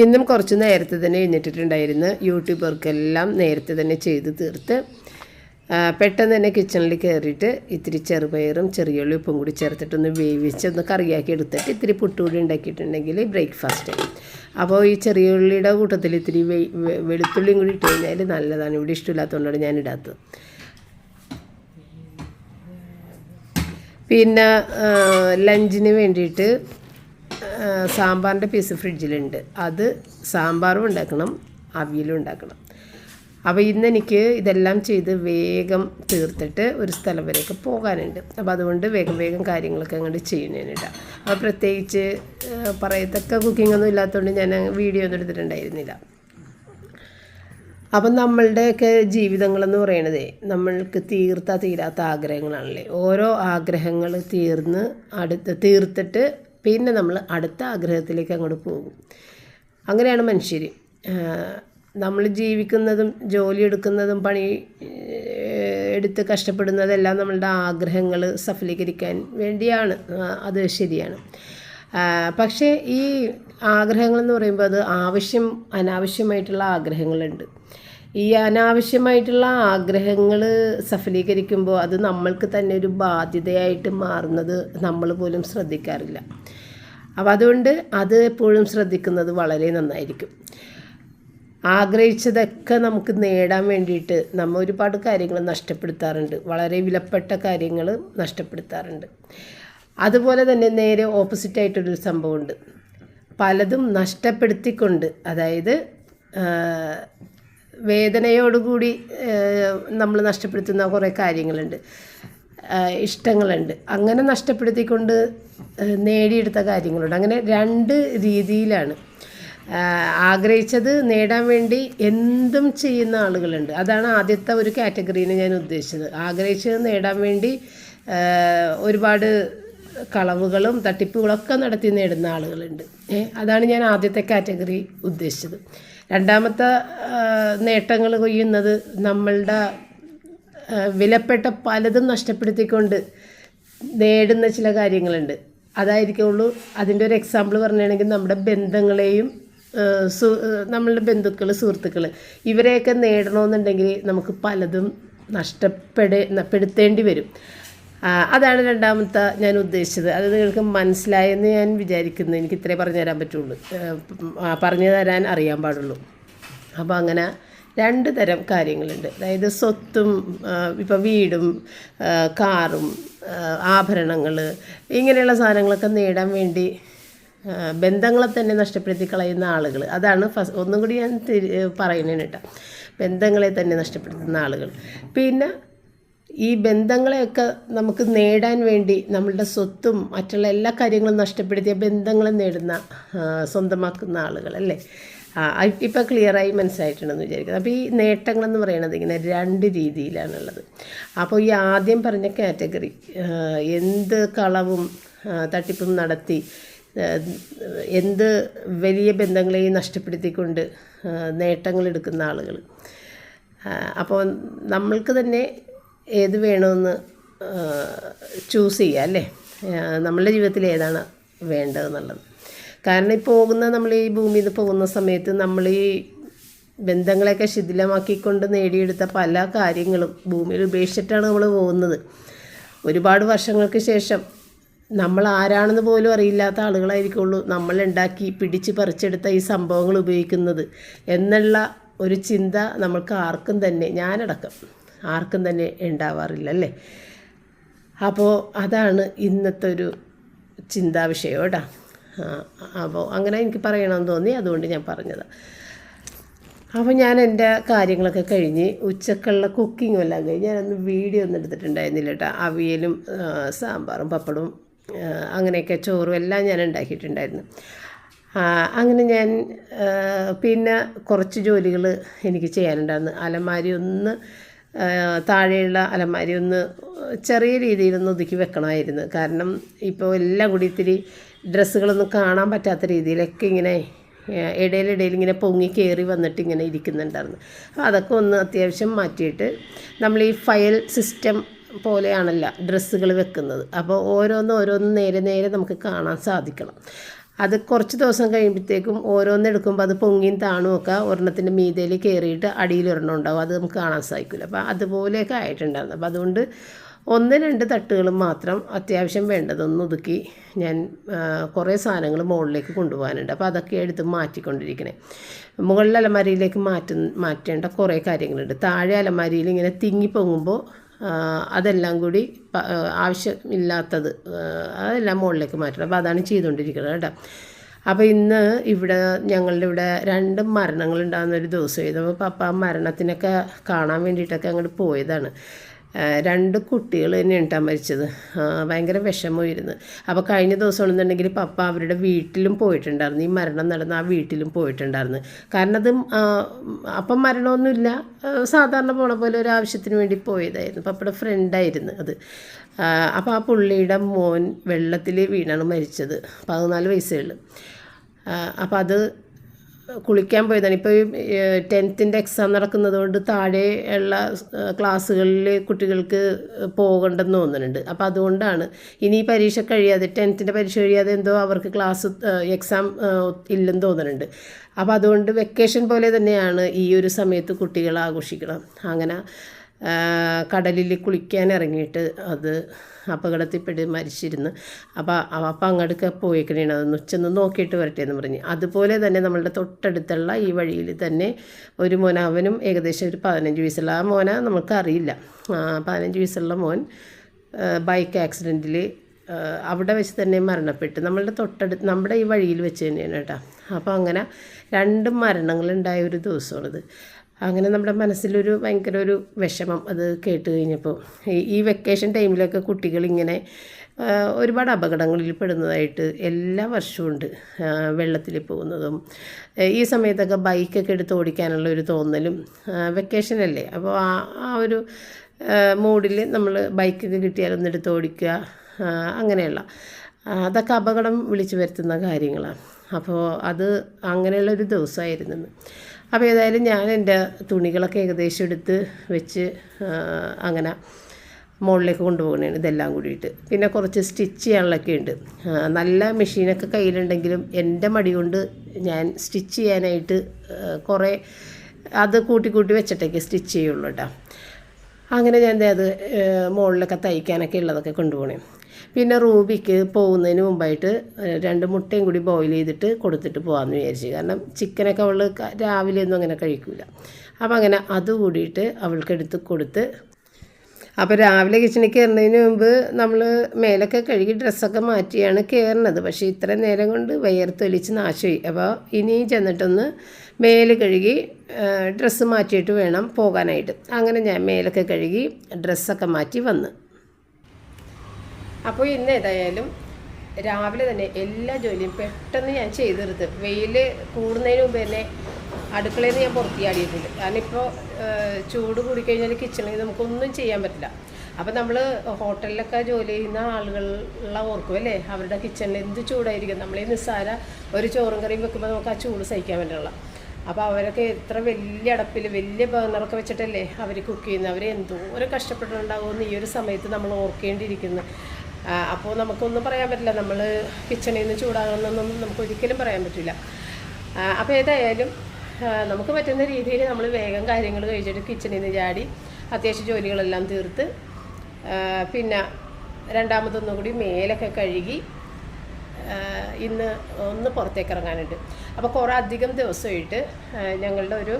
ഇന്നും കുറച്ച് നേരത്തെ തന്നെ എഴുന്നേറ്റിട്ടുണ്ടായിരുന്നു. യൂട്യൂബർക്കെല്ലാം നേരത്തെ തന്നെ ചെയ്ത് തീർത്ത് പെട്ടെന്ന് തന്നെ കിച്ചണിൽ കയറിയിട്ട് ഇത്തിരി ചെറുപയറും ചെറിയുള്ളി ഉപ്പും കൂടി ചേർത്തിട്ടൊന്ന് വേവിച്ച് ഒന്ന് കറിയാക്കി എടുത്തിട്ട് ഇത്തിരി പുട്ടുകൂടി ഉണ്ടാക്കിയിട്ടുണ്ടെങ്കിൽ ബ്രേക്ക്ഫാസ്റ്റ്. അപ്പോൾ ഈ ചെറിയ ഉള്ളിയുടെ കൂട്ടത്തിൽ ഇത്തിരി വെളുത്തുള്ളിയും കൂടി ഇട്ട് കഴിഞ്ഞാൽ നല്ലതാണ്. ഇവിടെ ഇഷ്ടമില്ലാത്തതുകൊണ്ടാണ് ഞാൻ ഇടാത്തത്. പിന്നെ ലഞ്ചിന് വേണ്ടിയിട്ട് സാമ്പാറിന്റെ പീസ് ഫ്രിഡ്ജിലുണ്ട് അത് സാമ്പാറും ഉണ്ടാക്കണം അവിയലും ഉണ്ടാക്കണം. അപ്പോൾ ഇന്ന് എനിക്ക് ഇതെല്ലാം ചെയ്ത് വേഗം തീർത്തിട്ട് ഒരു സ്ഥലം വരെയൊക്കെ പോകാനുണ്ട്. അപ്പോൾ അതുകൊണ്ട് വേഗം വേഗം കാര്യങ്ങളൊക്കെ അങ്ങോട്ട് ചെയ്യുന്നതിനിട. അപ്പോൾ പ്രത്യേകിച്ച് പറയത്തക്ക കുക്കിംഗ് ഒന്നും ഇല്ലാത്തതുകൊണ്ട് ഞാൻ വീഡിയോ ഒന്നും എടുത്തിട്ടുണ്ടായിരുന്നില്ല. അപ്പം നമ്മളുടെയൊക്കെ ജീവിതങ്ങളെന്ന് പറയണതേ നമ്മൾക്ക് തീർത്താ തീരാത്ത ആഗ്രഹങ്ങളാണല്ലേ? ഓരോ ആഗ്രഹങ്ങൾ തീർന്ന് അടുത്ത് തീർത്തിട്ട് പിന്നെ നമ്മൾ അടുത്ത ആഗ്രഹത്തിലേക്ക് അങ്ങോട്ട് പോകും. അങ്ങനെയാണ് മനുഷ്യർ നമ്മൾ ജീവിക്കുന്നതും ജോലി എടുക്കുന്നതും പണി എടുത്ത് കഷ്ടപ്പെടുന്നതെല്ലാം നമ്മളുടെ ആഗ്രഹങ്ങൾ സഫലീകരിക്കാൻ വേണ്ടിയാണ്. അത് ശരിയാണ്. പക്ഷേ ഈ ആഗ്രഹങ്ങളെന്ന് പറയുമ്പോൾ അത് ആവശ്യം അനാവശ്യമായിട്ടുള്ള ആഗ്രഹങ്ങളുണ്ട്. ഈ അനാവശ്യമായിട്ടുള്ള ആഗ്രഹങ്ങൾ സഫലീകരിക്കുമ്പോൾ അത് നമ്മൾക്ക് തന്നെ ഒരു ബാധ്യതയായിട്ട് മാറുന്നത് നമ്മൾ പോലും ശ്രദ്ധിക്കാറില്ല. അപ്പോൾ അതുകൊണ്ട് അത് എപ്പോഴും ശ്രദ്ധിക്കുന്നത് വളരെ നന്നായിരിക്കും. ആഗ്രഹിച്ചതൊക്കെ നമുക്ക് നേടാൻ വേണ്ടിയിട്ട് നമ്മൾ ഒരുപാട് കാര്യങ്ങൾ നഷ്ടപ്പെടുത്താറുണ്ട്. വളരെ വിലപ്പെട്ട കാര്യങ്ങൾ നഷ്ടപ്പെടുത്താറുണ്ട്. അതുപോലെ തന്നെ നേരെ ഓപ്പോസിറ്റ് സംഭവമുണ്ട്. പലതും നഷ്ടപ്പെടുത്തിക്കൊണ്ട് അതായത് വേദനയോടുകൂടി നമ്മൾ നഷ്ടപ്പെടുത്തുന്ന കുറേ കാര്യങ്ങളുണ്ട്. ഇഷ്ടങ്ങളുണ്ട്. അങ്ങനെ നഷ്ടപ്പെടുത്തിക്കൊണ്ട് നേടിയെടുത്ത കാര്യങ്ങളുണ്ട്. അങ്ങനെ രണ്ട് രീതിയിലാണ്. ആഗ്രഹിച്ചത് നേടാൻ വേണ്ടി എന്തും ചെയ്യുന്ന ആളുകളുണ്ട്. അതാണ് ആദ്യത്തെ ഒരു കാറ്റഗറീനെ ഞാൻ ഉദ്ദേശിച്ചത്. ആഗ്രഹിച്ചത് നേടാൻ വേണ്ടി ഒരുപാട് കളവുകളും തട്ടിപ്പുകളൊക്കെ നടത്തി നേടുന്ന ആളുകളുണ്ട്. അതാണ് ഞാൻ ആദ്യത്തെ കാറ്റഗറി ഉദ്ദേശിച്ചത്. രണ്ടാമത്തെ നേട്ടങ്ങൾ കൊയ്യുന്നത് നമ്മളുടെ വിലപ്പെട്ട പലതും നഷ്ടപ്പെടുത്തിക്കൊണ്ട് നേടുന്ന ചില കാര്യങ്ങളുണ്ട്. അതായിരിക്കുള്ളൂ അതിന്റെ ഒരു എക്സാമ്പിൾ പറഞ്ഞാണെങ്കിൽ നമ്മുടെ ബന്ധങ്ങളെയും സു നമ്മളുടെ ബന്ധുക്കൾ സുഹൃത്തുക്കൾ ഇവരെയൊക്കെ നേടണമെന്നുണ്ടെങ്കിൽ നമുക്ക് പലതും നഷ്ടപ്പെടപ്പെടുത്തേണ്ടി വരും. അതാണ് രണ്ടാമത്തെ ഞാൻ ഉദ്ദേശിച്ചത്. അത് നിങ്ങൾക്ക് മനസ്സിലായെന്ന് ഞാൻ വിചാരിക്കുന്നു. എനിക്ക് ഇത്രേ പറഞ്ഞു തരാൻ പറ്റുള്ളൂ. പറഞ്ഞു തരാൻ അറിയാൻ പാടുള്ളൂ. അപ്പോൾ അങ്ങനെ രണ്ട് തരം കാര്യങ്ങളുണ്ട്. അതായത് സ്വത്തും ഇപ്പോൾ വീടും കാറും ആഭരണങ്ങൾ ഇങ്ങനെയുള്ള സാധനങ്ങളൊക്കെ നേടാൻ വേണ്ടി ബന്ധങ്ങളെ തന്നെ നഷ്ടപ്പെടുത്തി കളയുന്ന ആളുകൾ അതാണ് ഫസ്റ്റ് ഒന്നും കൂടി ഞാൻ പറയുന്നതിന് കേട്ടോ ബന്ധങ്ങളെ തന്നെ നഷ്ടപ്പെടുത്തുന്ന ആളുകൾ. പിന്നെ ഈ ബന്ധങ്ങളെയൊക്കെ നമുക്ക് നേടാൻ വേണ്ടി നമ്മളുടെ സ്വത്തും മറ്റുള്ള എല്ലാ കാര്യങ്ങളും നഷ്ടപ്പെടുത്തിയ ബന്ധങ്ങളെ നേടുന്ന സ്വന്തമാക്കുന്ന ആളുകൾ അല്ലേ? ഇപ്പോൾ ക്ലിയറായി മനസ്സിലായിട്ടുണ്ടെന്ന് വിചാരിക്കുന്നത് അപ്പോൾ ഈ നേട്ടങ്ങളെന്ന് പറയുന്നത് ഇങ്ങനെ രണ്ട് രീതിയിലാണുള്ളത്. അപ്പോൾ ഈ ആദ്യം പറഞ്ഞ കാറ്റഗറി എന്ത് കളവും തട്ടിപ്പും നടത്തി എന്ത് വലിയ ബന്ധങ്ങളെയും നഷ്ടപ്പെടുത്തിക്കൊണ്ട് നേട്ടങ്ങൾ എടുക്കുന്ന ആളുകൾ അപ്പോൾ നമ്മൾക്ക് തന്നെ ഏത് വേണമെന്ന് ചൂസ് ചെയ്യുക അല്ലേ? നമ്മളുടെ ജീവിതത്തിൽ ഏതാണ് വേണ്ടതെന്നുള്ളത്. കാരണം ഈ പോകുന്ന നമ്മൾ ഈ ഭൂമിയിൽ നിന്ന് പോകുന്ന സമയത്ത് നമ്മൾ ഈ ബന്ധങ്ങളെയൊക്കെ ശിഥിലമാക്കിക്കൊണ്ട് നേടിയെടുത്ത പല കാര്യങ്ങളും ഭൂമിയിൽ ഉപേക്ഷിച്ചിട്ടാണ് നമ്മൾ പോകുന്നത്. ഒരുപാട് വർഷങ്ങൾക്ക് ശേഷം നമ്മൾ ആരാണെന്ന് പോലും അറിയില്ലാത്ത ആളുകളായിരിക്കുള്ളൂ നമ്മൾ ഉണ്ടാക്കി പിടിച്ച് പറിച്ചെടുത്ത ഈ സംഭവങ്ങൾ ഉപയോഗിക്കുന്നത് എന്നുള്ള ഒരു ചിന്ത നമ്മൾക്ക് ആർക്കും തന്നെ ഞാനടക്കം ആർക്കും തന്നെ ഉണ്ടാവാറില്ല അല്ലേ? അപ്പോൾ അതാണ് ഇന്നത്തെ ഒരു ചിന്താവിഷയം കേട്ടോ. അപ്പോൾ അങ്ങനെ എനിക്ക് പറയണമെന്ന് തോന്നി അതുകൊണ്ട് ഞാൻ പറഞ്ഞത്. അപ്പോൾ ഞാൻ എന്റെ കാര്യങ്ങളൊക്കെ കഴിഞ്ഞ് ഉച്ചക്കുള്ള കുക്കിങ്ങും എല്ലാം കഴിഞ്ഞ് ഞാനൊന്ന് വീഡിയോ ഒന്നും എടുത്തിട്ടുണ്ടായിരുന്നില്ല കേട്ടോ. അവിയലും സാമ്പാറും പപ്പടവും അങ്ങനെയൊക്കെ ചോറും എല്ലാം ഞാൻ ഉണ്ടാക്കിയിട്ടുണ്ടായിരുന്നു. അങ്ങനെ ഞാൻ പിന്നെ കുറച്ച് ജോലികൾ എനിക്ക് ചെയ്യാനുണ്ടായിരുന്നു. അലമാരി ഒന്ന് താഴെയുള്ള അലമാരി ഒന്ന് ചെറിയ രീതിയിലൊന്ന് ഒതുക്കി വെക്കണമായിരുന്നു. കാരണം ഇപ്പോൾ എല്ലാം കൂടി ഇത്തിരി ഡ്രസ്സുകളൊന്നും കാണാൻ പറ്റാത്ത രീതിയിലൊക്കെ ഇങ്ങനെ ഇടയിലിടയിൽ ഇങ്ങനെ പൊങ്ങി കയറി വന്നിട്ട് ഇങ്ങനെ ഇരിക്കുന്നുണ്ടായിരുന്നു. അപ്പോൾ അതൊക്കെ ഒന്ന് അത്യാവശ്യം മാറ്റിയിട്ട് നമ്മൾ ഈ ഫയൽ സിസ്റ്റം പോലെയാണല്ല ഡ്രസ്സുകൾ വെക്കുന്നത്. അപ്പോൾ ഓരോന്ന് ഓരോന്ന് നേരെ നേരെ നമുക്ക് കാണാൻ സാധിക്കണം. അത് കുറച്ച് ദിവസം കഴിയുമ്പോഴത്തേക്കും ഓരോന്ന് എടുക്കുമ്പോൾ അത് പൊങ്ങിയും താണും ഒക്കെ ഒരെണ്ണത്തിന്റെ മീതയിൽ കയറിയിട്ട് അടിയിൽ ഒരെണ്ണം ഉണ്ടാവും. അത് നമുക്ക് കാണാൻ സാധിക്കില്ല. അപ്പോൾ അതുപോലെയൊക്കെ ആയിട്ടുണ്ടായിരുന്നു. അപ്പോൾ അതുകൊണ്ട് ഒന്ന് രണ്ട് തട്ടുകൾ മാത്രം അത്യാവശ്യം വേണ്ടതൊന്ന് ഒതുക്കി ഞാൻ കുറേ സാധനങ്ങൾ മുകളിലേക്ക് കൊണ്ടുപോകാനുണ്ട്. അപ്പോൾ അതൊക്കെ എടുത്ത് മാറ്റിക്കൊണ്ടിരിക്കണേ. മുകളിൽ അലമാരിയിലേക്ക് മാറ്റ മാറ്റേണ്ട കുറേ കാര്യങ്ങളുണ്ട്. താഴെ അലമാരിയിൽ ഇങ്ങനെ തിങ്ങി പൊങ്ങുമ്പോൾ അതെല്ലാം കൂടി ആവശ്യമില്ലാത്തത് അതെല്ലാം മുകളിലേക്ക് മാറ്റണം. അപ്പോൾ അതാണ് ചെയ്തുകൊണ്ടിരിക്കുന്നത് കേട്ടോ. അപ്പോൾ ഇന്ന് ഇവിടെ ഞങ്ങളുടെ ഇവിടെ രണ്ട് മരണങ്ങളുണ്ടാകുന്ന ഒരു ദിവസമായിരുന്നു. അപ്പോൾ പപ്പ ആ മരണത്തിനൊക്കെ കാണാൻ വേണ്ടിയിട്ടൊക്കെ അങ്ങോട്ട് പോയതാണ്. രണ്ട് കുട്ടികൾ തന്നെയാണ് കേട്ടോ മരിച്ചത്. ഭയങ്കര വിഷമമായിരുന്നു. അപ്പോൾ കഴിഞ്ഞ ദിവസമാണെന്നുണ്ടെങ്കിൽ പപ്പ അവരുടെ വീട്ടിലും പോയിട്ടുണ്ടായിരുന്നു. ഈ മരണം നടന്ന ആ വീട്ടിലും പോയിട്ടുണ്ടായിരുന്നു. കാരണം അത് അപ്പം മരണമൊന്നുമില്ല. സാധാരണ പോണ പോലെ ഒരു ആവശ്യത്തിന് വേണ്ടി പോയതായിരുന്നു. പപ്പയുടെ ഫ്രണ്ടായിരുന്നു അത്. അപ്പം അപ്പോൾ ആ പുള്ളിയുടെ മോൻ വെള്ളത്തിൽ വീണാണ് മരിച്ചത്. പതിനാല് വയസ്സേ ഉള്ളൂ. അപ്പോൾ അത് കുളിക്കാൻ പോയതാണ്. ഇപ്പോൾ ടെൻത്തിന്റെ എക്സാം നടക്കുന്നത് കൊണ്ട് താഴെ ഉള്ള ക്ലാസ്സുകളിൽ കുട്ടികൾക്ക് പോകണ്ടെന്ന് തോന്നുന്നുണ്ട്. അപ്പോൾ അതുകൊണ്ടാണ്. ഇനി പരീക്ഷ കഴിയാതെ ടെൻത്തിന്റെ പരീക്ഷ കഴിയാതെ എന്തോ അവർക്ക് ക്ലാസ് എക്സാം ഇല്ലെന്ന് തോന്നുന്നുണ്ട്. അപ്പോൾ അതുകൊണ്ട് വെക്കേഷൻ പോലെ തന്നെയാണ് ഈ ഒരു സമയത്ത് കുട്ടികൾ ആഘോഷിക്കണം. അങ്ങനെ കടലിൽ കുളിക്കാൻ ഇറങ്ങിയിട്ട് അത് അപകടത്തിൽപ്പെട്ട് മരിച്ചിരുന്നു. അപ്പോൾ അപ്പം അങ്ങോട്ടൊക്കെ പോയിക്കണേണ്. അതൊന്ന് ഉച്ചൊന്ന് നോക്കിയിട്ട് വരട്ടെ എന്ന് പറഞ്ഞ്. അതുപോലെ തന്നെ നമ്മളുടെ തൊട്ടടുത്തുള്ള ഈ വഴിയിൽ തന്നെ ഒരു മോൻ അവനും ഏകദേശം ഒരു പതിനഞ്ച് വയസ്സുള്ള ആ മോന നമുക്കറിയില്ല പതിനഞ്ച് വയസ്സുള്ള മോൻ ബൈക്ക് ആക്സിഡന്റിൽ അവിടെ വെച്ച് തന്നെ മരണപ്പെട്ട്. നമ്മളുടെ തൊട്ടടുത്ത് നമ്മുടെ ഈ വഴിയിൽ വെച്ച് തന്നെയാണ് കേട്ടോ. അപ്പോൾ അങ്ങനെ രണ്ട് മരണങ്ങളുണ്ടായ ഒരു ദിവസമാണിത്. അങ്ങനെ നമ്മുടെ മനസ്സിലൊരു ഭയങ്കര ഒരു വിഷമം അത് കേട്ട് കഴിഞ്ഞപ്പോൾ ഈ വെക്കേഷൻ ടൈമിലൊക്കെ കുട്ടികൾ ഇങ്ങനെ ഒരുപാട് അപകടങ്ങളിൽ പെടുന്നതായിട്ട് എല്ലാ വർഷവും ഉണ്ട് വെള്ളത്തിൽ പോകുന്നതും. ഈ സമയത്തൊക്കെ ബൈക്കൊക്കെ എടുത്ത് ഓടിക്കാനുള്ള ഒരു തോന്നലും വെക്കേഷനല്ലേ അപ്പോൾ ആ ആ ഒരു മൂഡിൽ നമ്മൾ ബൈക്കൊക്കെ കിട്ടിയാലൊന്ന് എടുത്ത് ഓടിക്കുക അങ്ങനെയുള്ള. അതൊക്കെ അപകടം വിളിച്ചു വരുത്തുന്ന കാര്യങ്ങളാണ്. അപ്പോൾ അത് അങ്ങനെയുള്ളൊരു ദിവസമായിരുന്നു. അപ്പോൾ ഏതായാലും ഞാൻ എന്റെ തുണികളൊക്കെ ഏകദേശം എടുത്ത് വെച്ച് അങ്ങനെ മുകളിലേക്ക് കൊണ്ടുപോകണതാണ് ഇതെല്ലാം കൂടിയിട്ട്. പിന്നെ കുറച്ച് സ്റ്റിച്ച് ചെയ്യാനുള്ളതൊക്കെ ഉണ്ട്. നല്ല മെഷീനൊക്കെ കയ്യിലുണ്ടെങ്കിലും എന്റെ മടി കൊണ്ട് ഞാൻ സ്റ്റിച്ച് ചെയ്യാനായിട്ട് കുറേ അത് കൂട്ടി കൂട്ടി വെച്ചിട്ടേക്ക് സ്റ്റിച്ച് ചെയ്യുള്ളൂ കേട്ടോ. അങ്ങനെ ഞാൻ അത് മുകളിലൊക്കെ തയ്ക്കാനൊക്കെ ഉള്ളതൊക്കെ കൊണ്ടുപോകണേ പിന്നെ റൂബിക്ക് പോകുന്നതിന് മുമ്പായിട്ട് രണ്ട് മുട്ടയും കൂടി ബോയിൽ ചെയ്തിട്ട് കൊടുത്തിട്ട് പോകാമെന്ന് വിചാരിച്ചു. കാരണം ചിക്കനൊക്കെ അവൾ രാവിലെ ഒന്നും അങ്ങനെ കഴിക്കില്ല അപ്പോൾ അങ്ങനെ അത് കൂടിയിട്ട് അവൾക്ക് എടുത്ത് കൊടുത്ത് അപ്പോൾ രാവിലെ കിച്ചണിൽ കയറുന്നതിന് മുമ്പ് നമ്മൾ മേലൊക്കെ കഴുകി ഡ്രസ്സൊക്കെ മാറ്റിയാണ് കയറുന്നത്. പക്ഷേ ഇത്ര നേരം കൊണ്ട് വയർത്തൊലിച്ച് നാശമായി. അപ്പോൾ ഇനിയും ചെന്നിട്ടൊന്ന് മേൽ കഴുകി ഡ്രസ്സ് മാറ്റിയിട്ട് വേണം പോകാനായിട്ട്. അങ്ങനെ ഞാൻ മേലൊക്കെ കഴുകി ഡ്രസ്സൊക്കെ മാറ്റി വന്ന്. അപ്പോൾ ഇന്ന് ഏതായാലും രാവിലെ തന്നെ എല്ലാ ജോലിയും പെട്ടെന്ന് ഞാൻ ചെയ്തു തീർത്ത് വെയിൽ കൂടുന്നതിന് മുമ്പ് തന്നെ അടുക്കളയിൽ നിന്ന് ഞാൻ പുറത്തിയാടിയിട്ടുണ്ട് കാരണം ഇപ്പോൾ ചൂട് കൂടിക്കഴിഞ്ഞാൽ കിച്ചണിൽ നമുക്കൊന്നും ചെയ്യാൻ പറ്റില്ല. അപ്പോൾ നമ്മൾ ഹോട്ടലിലൊക്കെ ജോലി ചെയ്യുന്ന ആളുകളുള്ള ഓർക്കും അല്ലേ? അവരുടെ കിച്ചണിൽ എന്ത് ചൂടായിരിക്കും? നമ്മൾ ഈ നിസ്സാര ഒരു ചോറും കറിയും വെക്കുമ്പോൾ നമുക്ക് ആ ചൂട് സഹിക്കാൻ വേണ്ടിയുള്ള അപ്പോൾ അവരൊക്കെ എത്ര വലിയ അടപ്പിൽ വലിയ ബർണറൊക്കെ വെച്ചിട്ടല്ലേ അവർ കുക്ക് ചെയ്യുന്നത് അവർ എന്തോരം കഷ്ടപ്പെട്ടുണ്ടാകുമെന്ന് ഈ ഒരു സമയത്ത് നമ്മൾ ഓർക്കേണ്ടിയിരിക്കുന്നു. അപ്പോൾ നമുക്കൊന്നും പറയാൻ പറ്റില്ല. നമ്മൾ കിച്ചണിൽ നിന്ന് ചൂടാകണമെന്നൊന്നും നമുക്ക് ഒരിക്കലും പറയാൻ പറ്റില്ല. അപ്പോൾ ഏതായാലും നമുക്ക് പറ്റുന്ന രീതിയിൽ നമ്മൾ വേഗം കാര്യങ്ങൾ കഴിച്ചിട്ട് കിച്ചണിൽ നിന്ന് ചാടി അത്യാവശ്യം ജോലികളെല്ലാം തീർത്ത് പിന്നെ രണ്ടാമതൊന്നും കൂടി മേലൊക്കെ കഴുകി ഇന്ന് ഒന്ന് പുറത്തേക്ക് ഇറങ്ങാനുണ്ട്. അപ്പോൾ കുറേ അധികം ദിവസമായിട്ട് ഞങ്ങളുടെ ഒരു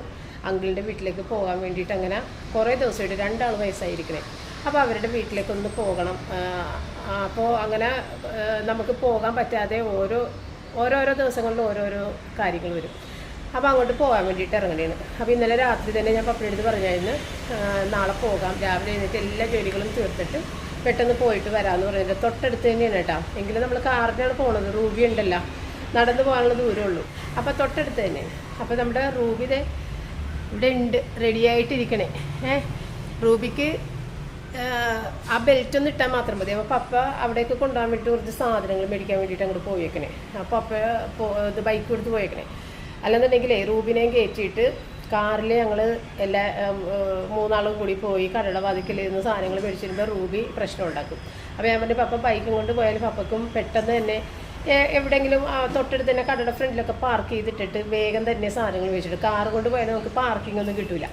അങ്കിളിന്റെ വീട്ടിലേക്ക് പോകാൻ വേണ്ടിയിട്ട് അങ്ങനെ കുറേ ദിവസമായിട്ട് രണ്ടാൾ വയസ്സായിരിക്കണേ. അപ്പോൾ അവരുടെ വീട്ടിലേക്ക് ഒന്ന് പോകണം അപ്പോൾ അങ്ങനെ നമുക്ക് പോകാൻ പറ്റാതെ ഓരോ ഓരോരോ ദിവസങ്ങളിൽ ഓരോരോ കാര്യങ്ങൾ വരും. അപ്പോൾ അങ്ങോട്ട് പോകാൻ വേണ്ടിയിട്ട് ഇറങ്ങണേണ് അപ്പോൾ ഇന്നലെ രാത്രി തന്നെ ഞാൻ പപ്പയുടെ അടുത്ത് പറഞ്ഞായിരുന്നു നാളെ പോകാം. രാവിലെ എഴുന്നേറ്റ് എല്ലാ ജോലികളും തീർത്തിട്ട് പെട്ടെന്ന് പോയിട്ട് വരാമെന്ന് പറഞ്ഞിട്ട് തൊട്ടടുത്ത് തന്നെയാണ് കേട്ടോ. എങ്കിലും നമ്മൾ കാറിനാണ് പോണത്. റൂബി ഉണ്ടല്ലോ. നടന്നു പോകാനുള്ള ദൂരമുള്ളൂ അപ്പോൾ തൊട്ടടുത്ത് തന്നെ. അപ്പോൾ നമ്മുടെ റൂബിയുടെ ഇവിടെ ഉണ്ട്. റെഡിയായിട്ടിരിക്കണേ ഏ റൂബിക്ക് ആ ബെൽറ്റ് ഒന്ന് ഇട്ടാൽ മാത്രം മതി. അപ്പോൾ പപ്പ അവിടേക്ക് കൊണ്ടുപോകാൻ വേണ്ടി കുറച്ച് സാധനങ്ങൾ മേടിക്കാൻ വേണ്ടിയിട്ട് അങ്ങോട്ട് പോയേക്കണേ. അപ്പോൾ പപ്പ ഇത് ബൈക്ക് എടുത്ത് പോയേക്കണേ. അല്ലെന്നുണ്ടെങ്കിലേ റൂബിനെയും കയറ്റിയിട്ട് കാറിൽ ഞങ്ങൾ എല്ലാ മൂന്നാളും കൂടി പോയി കടയുടെ വാതിക്കൽ നിന്ന് സാധനങ്ങൾ മേടിച്ചിരുമ്പോൾ റൂബി പ്രശ്നം ഉണ്ടാക്കും. അപ്പോൾ ഞാൻ പറഞ്ഞു പപ്പ ബൈക്കും കൊണ്ട് പോയാൽ പപ്പക്കും പെട്ടെന്ന് തന്നെ എവിടെയെങ്കിലും തൊട്ടടുത്ത് തന്നെ കടയുടെ ഫ്രണ്ടിലൊക്കെ പാർക്ക് ചെയ്തിട്ടിട്ട് വേഗം തന്നെ സാധനങ്ങൾ വെച്ചിട്ട് കാർ കൊണ്ട് പോയാൽ നമുക്ക് പാർക്കിംഗ് ഒന്നും കിട്ടില്ല